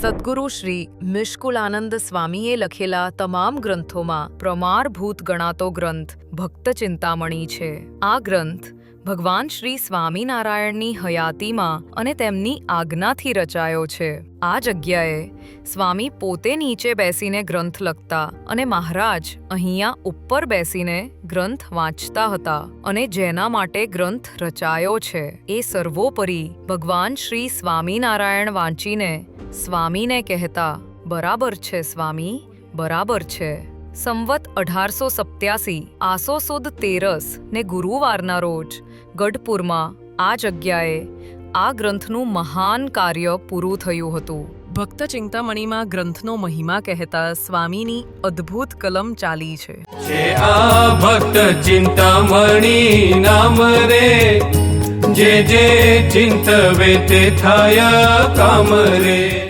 સદગુરુ શ્રી મિશ્કુલાનંદ સ્વામીએ લખેલા તમામ ગ્રંથોમાં પ્રમાણભૂત ગણાતો ગ્રંથ ભક્ત ચિંતામણી છે. આ ગ્રંથ ભગવાન શ્રી સ્વામિનારાયણની હયાતીમાં અને તેમની આજ્ઞાથી રચાયો છે. આ જગ્યાએ સ્વામી પોતે નીચે બેસીને ગ્રંથ લખતા અને મહારાજ અહીંયા ઉપર બેસીને ગ્રંથ વાંચતા હતા અને જેના માટે ગ્રંથ રચાયો છે. એ સર્વોપરી ભગવાન શ્રી સ્વામિનારાયણ વાંચીને સ્વામીને કહેતા, બરાબર છે સ્વામી, બરાબર છે. સંવત અઢારસો સત્યાસી, આસો સુદ તેરસ ને ગુરુવારના રોજ ગઢપુરમાં આ જગ્યાએ આ ગ્રંથનું મહાન કાર્ય પૂરું થયું હતું. ભક્ત ચિંતામણીમાં ગ્રંથનો મહિમા કહેતા સ્વામીની અદ્ભુત કલમ ચાલી છે. ભક્ત ચિંતામણી નામ રે જે ચિંતવે તે થાય કામ રે.